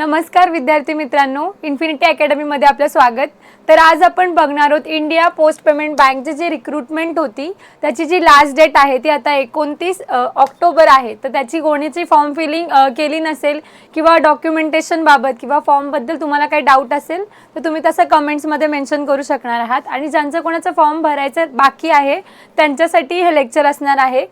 नमस्कार विद्यार्थी मित्रांनो इन्फिनिटी अकॅडमीमध्ये आपलं स्वागत. तर आज आपण बघणार आहोत इंडिया पोस्ट पेमेंट बँकची जी रिक्रुटमेंट होती त्याची जी लास्ट डेट आहे ती आता एकोणतीस ऑक्टोबर आहे. तर त्याची कोणीची फॉर्म फिलिंग केली नसेल किंवा डॉक्युमेंटेशनबाबत किंवा फॉर्मबद्दल तुम्हाला काही डाऊट असेल तर तुम्ही तसं कमेंट्समध्ये मेन्शन करू शकणार आहात. आणि ज्यांचं कोणाचं फॉर्म भरायचं बाकी आहे त्यांच्यासाठी हे लेक्चर असणार आहे.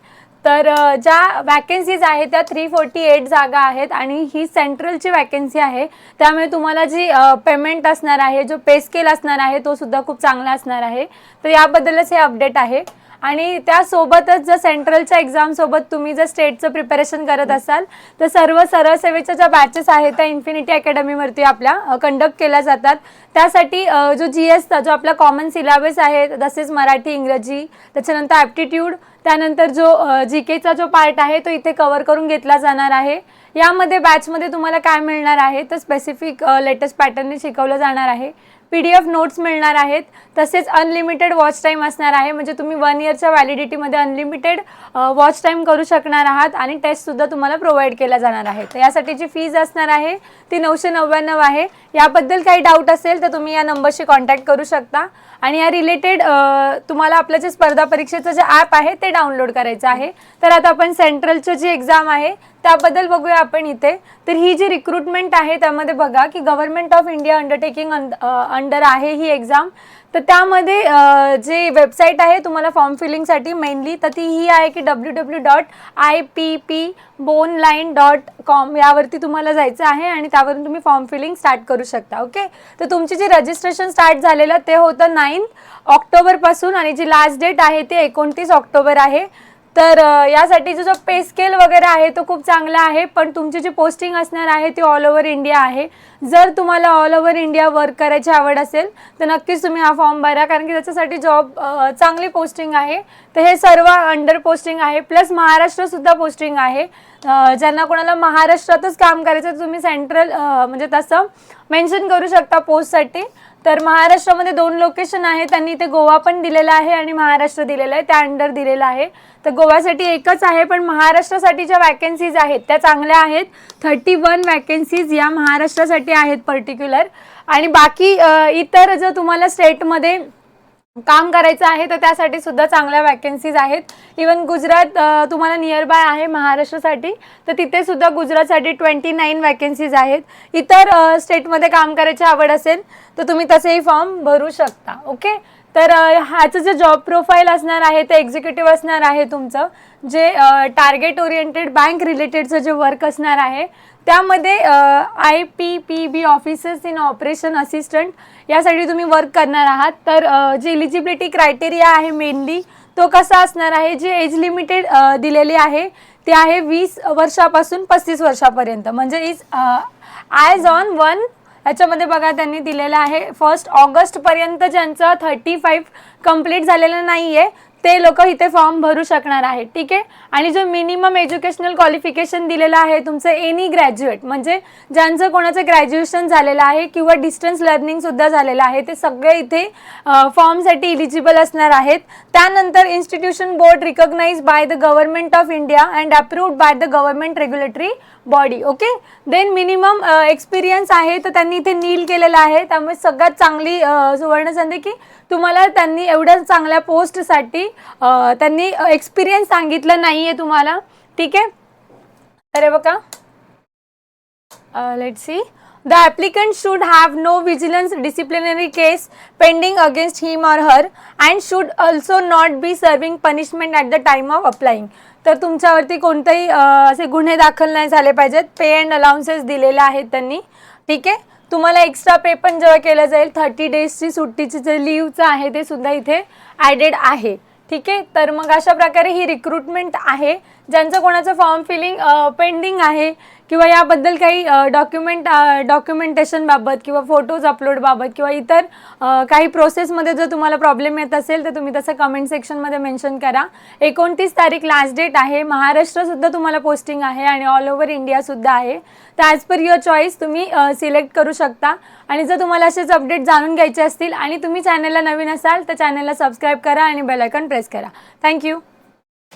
तर ज्या वॅकन्सीज आहेत त्या थ्री फोर्टी एट जागा आहेत आणि ही सेंट्रलची वॅकन्सी आहे. त्यामुळे तुम्हाला जी पेमेंट असणार आहे जो पे स्केल असणार आहे तो सुद्धा खूप चांगला असणार आहे. तर याबद्दलच हे अपडेट आहे. आणि त्यासोबतच जर सेंट्रलच्या एक्झामसोबत तुम्ही जर स्टेटचं प्रिपरेशन करत असाल तर सर्व सरळ सेवेच्या ज्या बॅचेस आहेत त्या इन्फिनिटी अकॅडमीवरती आपल्या कंडक्ट केल्या जातात. त्यासाठी जो जी एसचा जो आपला कॉमन सिलेबस आहे तसेच मराठी इंग्रजी त्याच्यानंतर ॲप्टिट्यूड त्यानंतर जो जी केचा जो पार्ट आहे तो इथे कव्हर करून घेतला जाणार आहे. यामध्ये बॅचमध्ये तुम्हाला काय मिळणार आहे तर स्पेसिफिक लेटेस्ट पॅटर्नने शिकवलं जाणार आहे. पी डी एफ नोट्स मिळणार आहेत तसेच अनलिमिटेड वॉच टाईम असणार आहे. म्हणजे तुम्ही वन इयरच्या व्हॅलिडिटीमध्ये अनलिमिटेड वॉच टाईम करू शकणार आहात आणि टेस्टसुद्धा तुम्हाला प्रोव्हाइड केल्या जाणार आहे तर यासाठी जी फीज असणार आहे ती नऊशे नव्याण्णव आहे. याबद्दल काही डाऊट असेल तर तुम्ही या नंबरशी कॉन्टॅक्ट करू शकता. आणि या रिलेटेड तुम्हाला आपलं जे स्पर्धा परीक्षेचं जे ॲप आहे ते डाउनलोड करायचं आहे. तर आता आपण सेंट्रलचं जी एक्झाम आहे त्याबद्दल बघूया आपण इथे. तर ही जी रिक्रुटमेंट आहे त्यामध्ये बघा की government of India undertaking under आहे ही एक्झाम तर त्यामध्ये जे वेबसाईट आहे तुम्हाला फॉर्म फिलिंगसाठी मेनली तर ती ही आहे की W W dot I P P B on line dot com यावरती तुम्हाला जायचं आहे आणि त्यावरून तुम्ही फॉर्म फिलिंग स्टार्ट करू शकता ओके तर तुमची जी रजिस्ट्रेशन स्टार्ट झालेलं ते होतं नाईन ऑक्टोबरपासून आणि जी लास्ट डेट आहे ती एकोणतीस ऑक्टोबर आहे. तर यासाठी जो जो पे स्केल वगैरे आहे तो खूप चांगला आहे पण तुमची जी पोस्टिंग असणार आहे ती ऑल ओव्हर इंडिया आहे. जर तुम्हाला ऑल ओव्हर इंडिया वर्क करायची आवड असेल तर नक्कीच तुम्ही हा फॉर्म भरा कारण की त्याच्यासाठी जॉब चांगली पोस्टिंग आहे. तर हे सर्व अंडर पोस्टिंग आहे प्लस महाराष्ट्रसुद्धा पोस्टिंग आहे. ज्यांना कोणाला महाराष्ट्रातच काम करायचं तुम्ही सेंट्रल म्हणजे तसं मेन्शन करू शकता पोस्टसाठी. तर महाराष्ट्रामध्ये दोन लोकेशन आहे त्यांनी इथे गोवा पण दिलेला आहे आणि महाराष्ट्र दिलेला आहे. त्या अंडर दिलेला आहे. तर गोव्यासाठी एकच आहे पण महाराष्ट्रासाठी ज्या वॅकन्सीज आहेत. त्या चांगल्या आहेत. थर्टी वन वॅकन्सीज या महाराष्ट्रासाठी आहेत पर्टिक्युलर आणि बाकी इतर जर तुम्हाला स्टेटमध्ये काम करायचं आहे तर त्यासाठी सुद्धा चांगल्या वॅकन्सीज आहेत. इवन गुजरात तुम्हाला नियर बाय आहे महाराष्ट्रासाठी तर तिथे सुद्धा गुजरातसाठी ट्वेंटी नाईन वॅकन्सीज आहेत. इतर स्टेटमध्ये काम करायची आवड असेल तर तुम्ही तसेही फॉर्म भरू शकता ओके तर ह्याचं जे जॉब प्रोफाईल असणार आहे ते एक्झिक्युटिव्ह असणार आहे तुमचं. जे टार्गेट ओरिएंटेड बँक रिलेटेडचं जे वर्क असणार आहे त्यामध्ये I P P B officers in operation assistant यासाठी तुम्ही वर्क करणार आहात. तर जे जी क्रायटेरिया आहे मेनली तो कसा असणार आहे? जी एज लिमिटेड दिलेली आहे ते आहे वीस वर्षापासून पस्तीस वर्षापर्यंत. म्हणजे इज आयज ऑन वन याच्यामध्ये बघा त्यांनी दिलेलं आहे फर्स्ट ऑगस्टपर्यंत ज्यांचं थर्टी फाईव्ह कंप्लीट झालेलं नाही आहे ते लोक इथे फॉर्म भरू शकणार आहेत ठीक आहे? आणि जो मिनिमम एज्युकेशनल क्वालिफिकेशन दिलेलं आहे तुमचं एनी ग्रॅज्युएट म्हणजे ज्यांचं कोणाचं ग्रॅज्युएशन झालेलं आहे किंवा डिस्टन्स लर्निंगसुद्धा झालेलं आहे ते सगळे इथे फॉर्मसाठी इलिजिबल असणार आहेत. त्यानंतर institution board recognise by the government of India and approved by the government regulatory body okay then minimum experience आहे तर त्यांनी इथे नील केलेलं आहे. त्यामुळे सगळ्यात चांगली अ, सुवर्णसंधी की तुम्हाला त्यांनी एवढ्या चांगल्या पोस्टसाठी त्यांनी एक्सपिरियन्स सांगितलं नाही आहे तुम्हाला. ठीक आहे? अरे बघा. Let see the applicant should have no vigilance disciplinary case pending against him or her and should also not be serving punishment at the time of applying तर तुमच्यावरती कोणतेही असे गुन्हे दाखल नाही झाले पाहिजेत. पे अँड अलाउन्सेस दिलेले आहेत त्यांनी. ठीक आहे? तुम्हाला एक्स्ट्रा पे पण जेव्हा केलं जाईल थर्टी डेजची सुट्टीची जे लीवचं आहे ते सुद्धा इथे ॲडेड आहे. ठीक? आहे तर मग अशा प्रकारे ही रिक्रुटमेंट आहे ज्यांचं कोणाचं फॉर्म फिलिंग पेंडिंग आहे किंवा याबद्दल काही डॉक्युमेंट डॉक्युमेंटेशन बाबत किंवा फोटोज अपलोड बाबत किंवा इतर काही प्रोसेसमध्ये जर तुम्हाला प्रॉब्लेम येत असेल तर तुम्ही तसं कमेंट सेक्शनमध्ये मेन्शन करा. एकोणतीस तारीख लास्ट डेट आहे. महाराष्ट्रसुद्धा तुम्हाला पोस्टिंग आहे आणि ऑल ओव्हर इंडियासुद्धा आहे. तर ॲज पर युअर चॉईस तुम्ही सिलेक्ट करू शकता. आणि जर तुम्हाला असेच अपडेट जाणून घ्यायचे असतील आणि तुम्ही चॅनलला नवीन असाल तर चॅनलला सबस्क्राईब करा आणि बेल प्रेस करा. थँक्यू